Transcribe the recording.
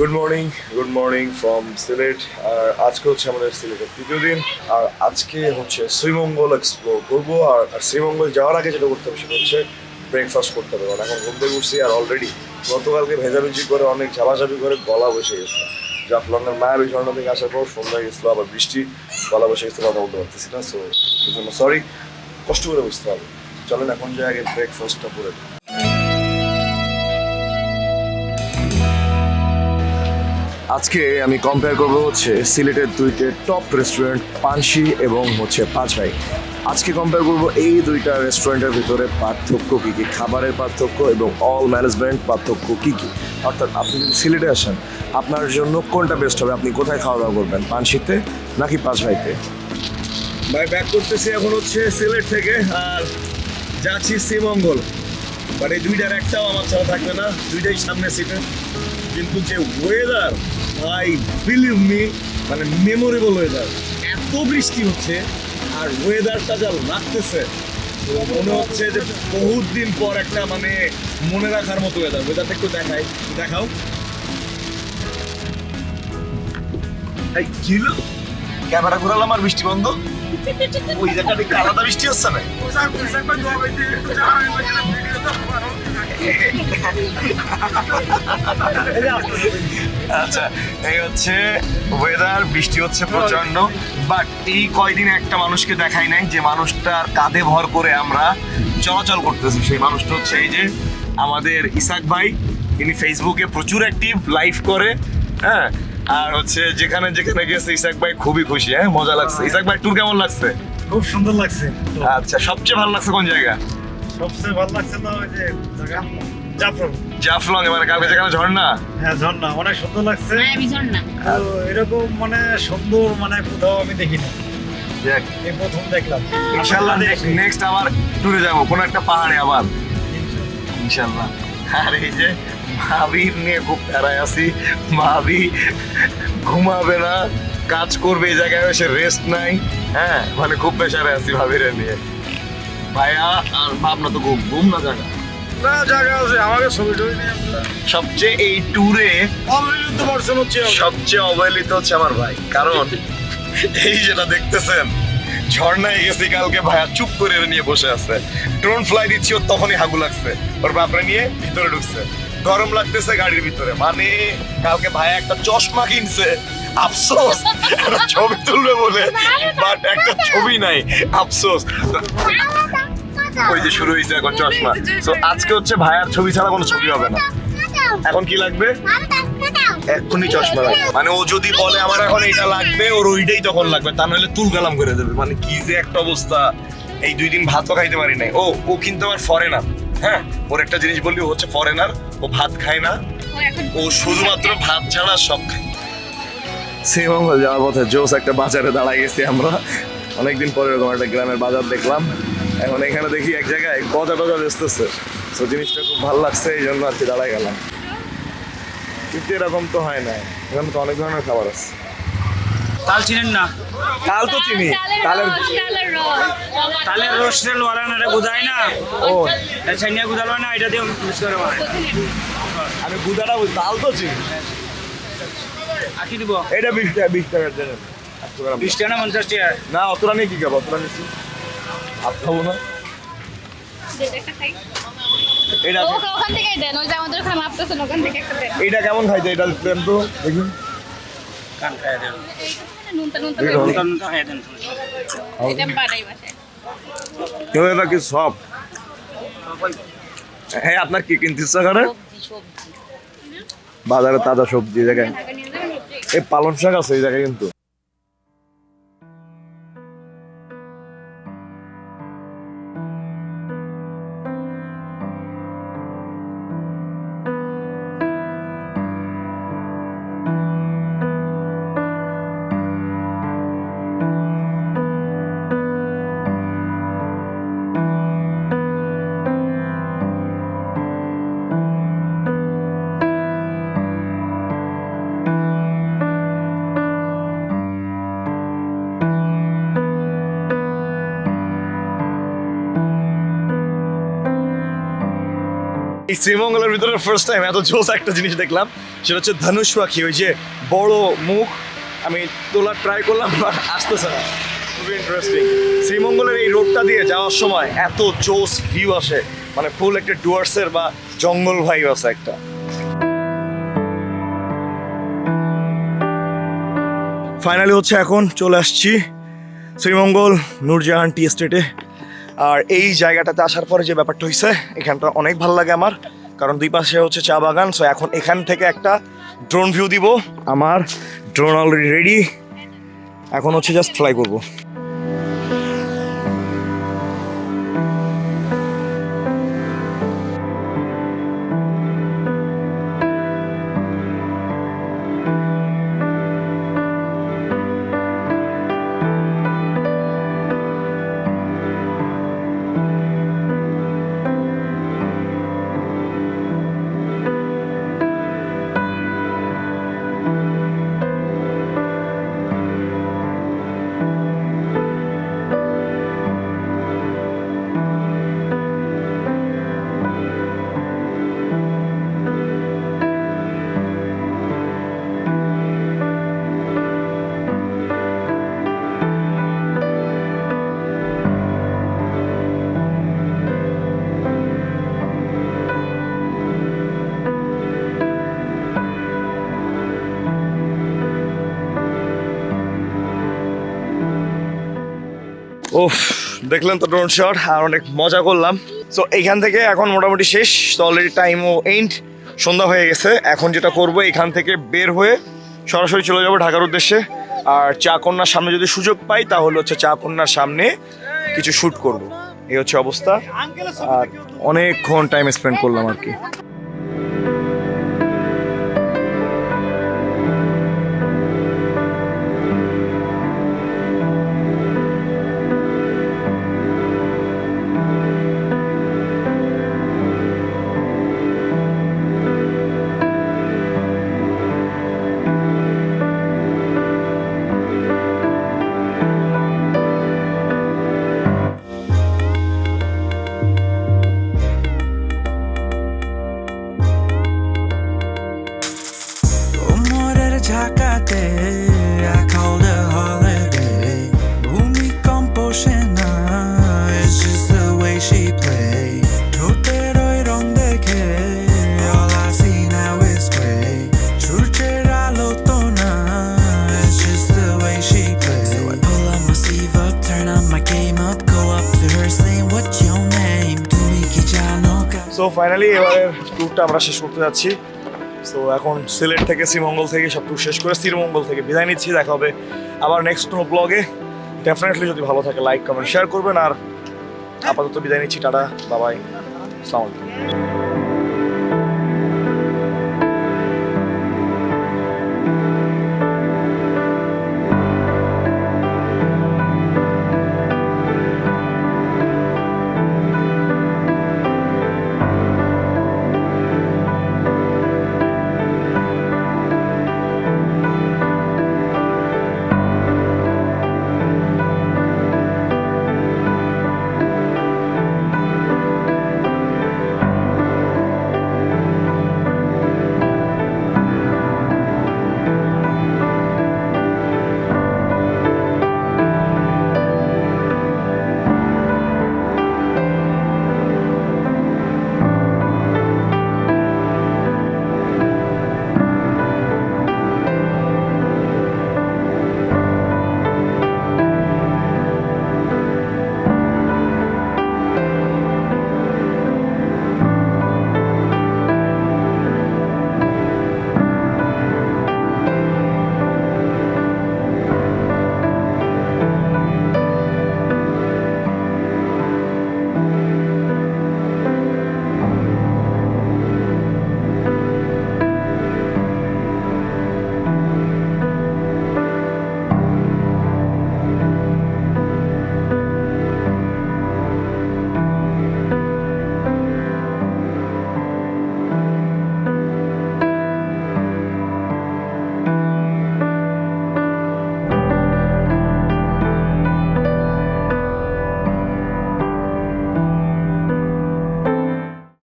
Good morning good morning from Sylhet আর আজকে হচ্ছে আমাদের সিলেটের তৃতীয় দিন। আর আজকে হচ্ছে শ্রীমঙ্গল এক্সপ্লোর করব। আর শ্রীমঙ্গল যাওয়ার আগে যেটা করতে হবে সেটা হচ্ছে ব্রেকফাস্ট করতে হবে। কারণ এখন ঘুম থেকে উঠছি আর অলরেডি গতকালকে ভেজাভেজি করে, অনেক ঝাপাঝাপি করে গলা বসে গেছে। জাফলংয়ের মায়াবী ঝর্ণা থেকে আসার পর সন্ধ্যা গেছিল, আবার বৃষ্টি, গলা বসে গেছে, কথা বলতে পারতেছি না। সো সরি কষ্ট করে বুঝতে হবে। চলেন এখন যে আগে ব্রেকফাস্টটা করে দিই। আজকে আমি কম্পেয়ার করব হচ্ছে সিলেটের দুইটে টপ রেস্টুরেন্ট পানসি এবং হচ্ছে পাঁচ ভাই। আজকে কম্পেয়ার করব এই দুইটা রেস্টুরেন্টের ভিতরে পার্থক্য কী কী? খাবারের পার্থক্য এবং অল ম্যানেজমেন্ট পার্থক্য কী কী? অর্থাৎ আপনি যদি সিলেটে আসেন, আপনার জন্য কোনটা বেস্ট হবে? আপনি কোথায় খাওয়া দাওয়া করবেন? পানসিতে নাকি পাঁচ ভাইতে? ভাই ব্যাক করতেছি এখন হচ্ছে সিলেট থেকে, আর যাচ্ছি শ্রীমঙ্গল। বাট এই দুইটার একটাও আমার ছাড়া থাকবে না, দুইটাই সামনে সিটে কিন্তু যে ওয়েদার ভাই বিলিভ মি মানে মেমোরেবল ওয়েদার এত বৃষ্টি হচ্ছে আর ওয়েদারটা যা লাগতেছে মনে হচ্ছে যে বহুত দিন পর একটা মানে মনে রাখার মতো ওয়েদার ওয়েদারটা একটু দেখাই, দেখাও? ক্যামেরা ঘোরালাম আর বৃষ্টি বন্ধ? ওই জায়গাটা কি আলাদা বৃষ্টি হচ্ছে না? আচ্ছা এই হচ্ছে ওয়েদার বৃষ্টি হচ্ছে প্রচণ্ড বাট এই কয়দিন একটা মানুষকে দেখাই নাই যে মানুষটার কাঁধে ভর করে আমরা চলাচল করতেছি। সেই মানুষটা হচ্ছে এই যে আমাদের ইসাক ভাই তিনি ফেসবুকে প্রচুর অ্যাক্টিভ লাইভ করে হ্যাঁ? আর হচ্ছে যেখানে যেখানে গেছে ইসাক ভাই খুবই খুশি হ্যাঁ? মজা লাগছে। ইসাক ভাই ট্যুর কেমন লাগছে? খুব সুন্দর লাগছে। আচ্ছা সবচেয়ে ভালো লাগছে কোন জায়গা? সবচেয়ে ভালো লাগছে না ওই যে জায়গা জাফর জাফলং মানে কালকে যেখানে ঝর্ণা? হ্যাঁ ঝর্ণা অনেক সুন্দর লাগছে। এরকম মানে সুন্দর মানে কোথাও আমি দেখি না দেখ। এই প্রথম দেখলাম। ইনশাল্লাহ দেখি। নেক্সট আবার ট্যুরে যাব কোনো একটা পাহাড়ে আবার। ইনশাল্লাহ। আর এই যে ভাবির নিয়ে খুব প্যারায় আছি। ভাবি ঘুমাবে না কাজ করবে এই জায়গায় এসে রেস্ট নাই। হ্যাঁ মানে খুব প্রেশারে আছি ভাবির নিয়ে। ভাইয়া আর ভাবনা তো ঘুম ঘুম না জায়গা না জায়গা আছে আমাকে ছবি টবি নিয়ে সবচেয়ে এই ট্যুরে অবহেলিত পার্সন হচ্ছে সবচেয়ে অবহেলিত হচ্ছে আমার ভাই। কারণ এই যেটা দেখতেছেন ঝর্ণায় গেছি কালকে ভাইয়া চুপ করে নিয়ে বসে আছে। ড্রোন ফ্লাই দিচ্ছি ওর তখনই হাগু লাগছে। ওর বাপরে নিয়ে ভিতরে ঢুকছে। গরম লাগতেছে গাড়ির ভিতরে। মানে কালকে ভাইয়া একটা চশমা কিনছে। আফসোস। একটা ছবি তুলবে বলে। বাট একটা ছবি নাই। আফসোস। ওই যে শুরু হয়েছে এখন চশমা। তো আজকে হচ্ছে ভাইয়ার ছবি ছাড়া কোনো ছবি হবে না। এখন কি লাগবে? এক্ষুনি চশমা লাগবে। মানে ও যদি বলে, আমার এখন এটা লাগবে, ওর ওইটাই তখন লাগবে। তা নাহলে তুল গালাম করে দেবে। মানে কি যে একটা অবস্থা। এই দুই দিন ভাতও খাইতে পারি নাই। ও ও কিন্তু আমার ফরেনার হ্যাঁ ওর একটা জিনিস বললি হচ্ছে ফরেনার ও ভাত খায় না। ও শুধুমাত্র ভাত ছাড়া সব খায়। শ্রীমঙ্গল যাওয়ার পথে জোস একটা বাজারে দাঁড়াই গেছি আমরা। অনেকদিন পরে এরকম একটা গ্রামের বাজার দেখলাম। এখন এখানে দেখি এক জায়গায় গজা টজা বেচতেছে। তো জিনিসটা খুব ভালো লাগছে এই জন্য আর কি দাঁড়াই গেলাম। কিন্তু এরকম তো হয় না। এখানে তো অনেক ধরনের খাবার আছে। তাল চিনেন না? তাল তো চিনি। তালের তালের রস তেল বানান এটা গুদায় না? ও। এটা ছাইনিয়া গুদালো না? এটা দিয়ে মিক্স করে বানায়। আমি গুদাটা তাল তো চিনি। আঁকি দিব। এটা বিশ টাকা বিশ একশো গ্রাম। বিশ টাকা না পঞ্চাশ টাকা না অতটা নিয়ে কি খাব? অতটা নিচ্ছি ভাত খাব না। এটা ওখান থেকে দেন। ওই যে আমাদের ওখানে মাপতেছেন ওখান থেকে একটা দেন। এটা কেমন খাইতে? এটা দেন তো দেখি কান খাইয়া দেন। নুনটা নুনটা এই দেন। নুনটা নুনটা খাইয়া দেন এটা বাড়াই বাসায় কেউ এটা সব? হ্যাঁ আপনার কি কিনতে ইচ্ছা করে? সবজি সবজি। বাজারে তাজা সবজি জায়গায়। এই পালন শাক আছে এই জায়গায় কিন্তু। শ্রীমঙ্গলের ভিতরে ফার্স্ট টাইম এত জোস একটা জিনিস দেখলাম, সেটা হচ্ছে ধনুষ পাখি, ওই যে বড় মুখ। আমি তোলার ট্রাই করলাম বাট আসতেছে না। খুবই ইন্টারেস্টিং শ্রীমঙ্গলের এই রোডটা দিয়ে যাওয়ার সময় এত জোস ভিউ আসে। মানে ফুল একটা ডুয়ার্সের বা জঙ্গল ভাই আছে একটা। ফাইনালি হচ্ছে এখন চলে আসছি শ্রীমঙ্গল, নূরজাহান টি এস্টেটে আর এই জায়গাটাতে আসার পরে যে ব্যাপারটা হয়েছে এখানটা অনেক ভালো লাগে আমার, কারণ দুই পাশে হচ্ছে চা বাগান সো এখন এখান থেকে একটা ড্রোন ভিউ দিব। আমার ড্রোন অলরেডি রেডি এখন হচ্ছে জাস্ট ফ্লাই করব। ওফ দেখলেন তো ড্রোন শট আর অনেক মজা করলাম। সো এইখান থেকে এখন মোটামুটি শেষ। তো অলরেডি টাইমও এন্ড সন্ধ্যা হয়ে গেছে। এখন যেটা করব, এখান থেকে বের হয়ে সরাসরি চলে যাব ঢাকার উদ্দেশ্যে। আর চা কন্যার সামনে যদি সুযোগ পাই, তাহলে হচ্ছে চা কন্যার সামনে কিছু শ্যুট করব। এই হচ্ছে অবস্থা। আর অনেকক্ষণ টাইম স্পেন্ড করলাম আর কি। সো ফাইনালি এবারের ট্যুরটা আমরা শেষ করতে যাচ্ছি। সো এখন সিলেট থেকে শ্রীমঙ্গল থেকে সবটুকু শেষ করে শ্রীমঙ্গল থেকে বিদায় নিচ্ছি, দেখা হবে আবার নেক্সট কোনো ব্লগে ডেফিনেটলি যদি ভালো থাকে লাইক কমেন্ট শেয়ার করবেন। আর আপাতত বিদায় নিচ্ছি, টাটা বাবাই সালামালাইকুম